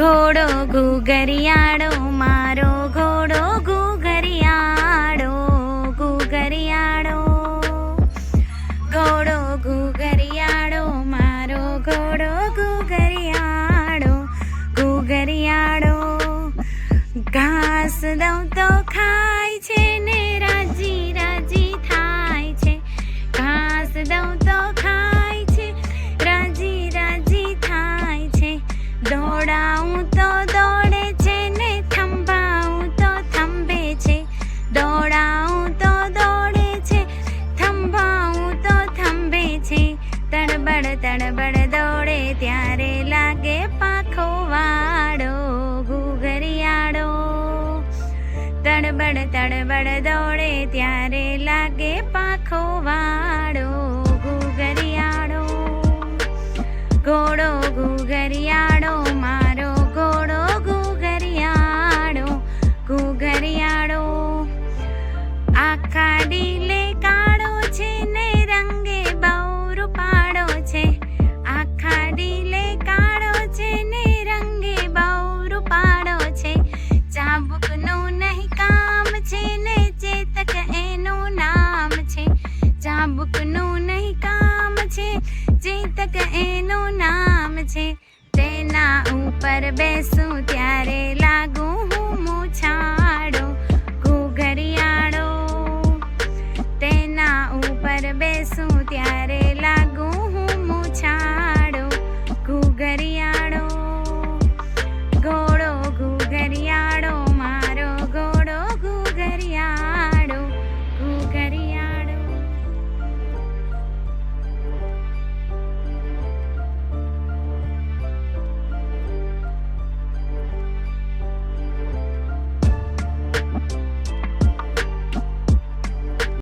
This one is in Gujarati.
ઘોડો ઘુઘરિયાળો, મારો ઘોડો ઘુઘરિયાળો ઘુઘરિયાળો. ઘોડો ઘુઘરિયાળો, મારો ઘોડો ઘુઘરિયાળો ઘુઘરિયાળો. ઘાસ દઉં તો ખાય દોડાવું તો દોડે છે ને થંભાવું તો થંભે છે. દોડાવું તો દોડે છે, થંભાવું તો થંભે છે. તડબડ તડબડ દોડે ત્યારે લાગે પાખો વાળો ગુગરિયાળો તડબડ તડબડ દોડે ત્યારે લાગે પાખો વાળો ગુગરિયાળો ઘોડો ગુગરિયાળો કાળો છે ને રંગે બહુ રૂપાળો છે. આખા ડીલે કાળો છે ને રંગે બહુ રૂપાળો છે. ચાબુકનું નહીં કામ છે ને ચેતક એનું નામ છે. ચાબુકનું નહીં કામ છે, ચેતક એનું નામ છે. તેના ઉપર બેસું ત્યારે લાગું શું ત્યારે લા